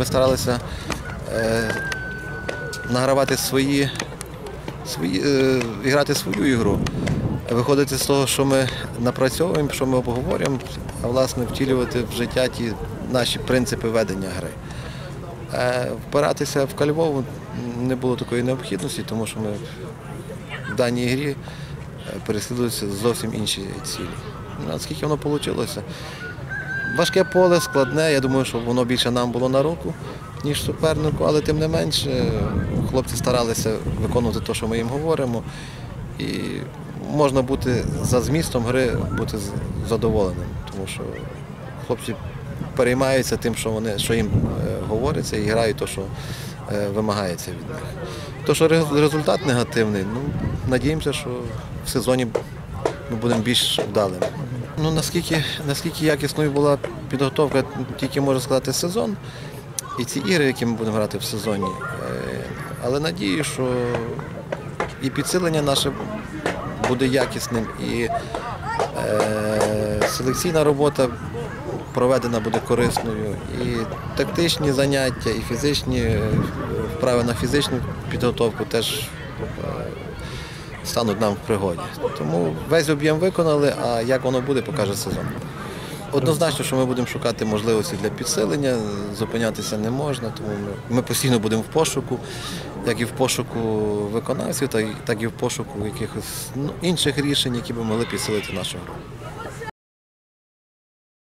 Ми старалися е, награвати свої, свої е, грати свою ігру, виходити з того, що ми напрацьовуємо, що ми обговорюємо, а власне втілювати в життя ті наші принципи ведення гри. Е, впиратися в Кальвову не було такої необхідності, тому що ми в даній грі е, переслідуються зовсім інші цілі. Ну, Наскільки воно вийшло? Важке поле, складне. Я думаю, що воно більше нам було на руку, ніж супернику, але тим не менше хлопці старалися виконувати те, що ми їм говоримо. І можна бути за змістом гри, бути задоволеним, тому що хлопці переймаються тим, що вони що їм е, говориться, і грають те, що е, вимагається від них. То, що результат негативний, ну надіємося, що в сезоні ми будемо більш вдалими. Ну наскільки, наскільки якісною була підготовка, тільки можу сказати сезон і ці ігри, які ми будемо грати в сезоні. Е, Але надію, що і підсилення наше буде якісним, і е, селекційна робота проведена буде корисною, і тактичні заняття, і фізичні е, вправи на фізичну підготовку теж е, стануть нам в пригоді. Тому весь об'єм виконали, а як воно буде, покаже сезон. Однозначно, що ми будемо шукати можливості для підсилення, зупинятися не можна, тому ми, постійно будемо в пошуку, як і в пошуку виконавців, так і, в пошуку якихось ну, інших рішень, які б могли підсилити нашу гру.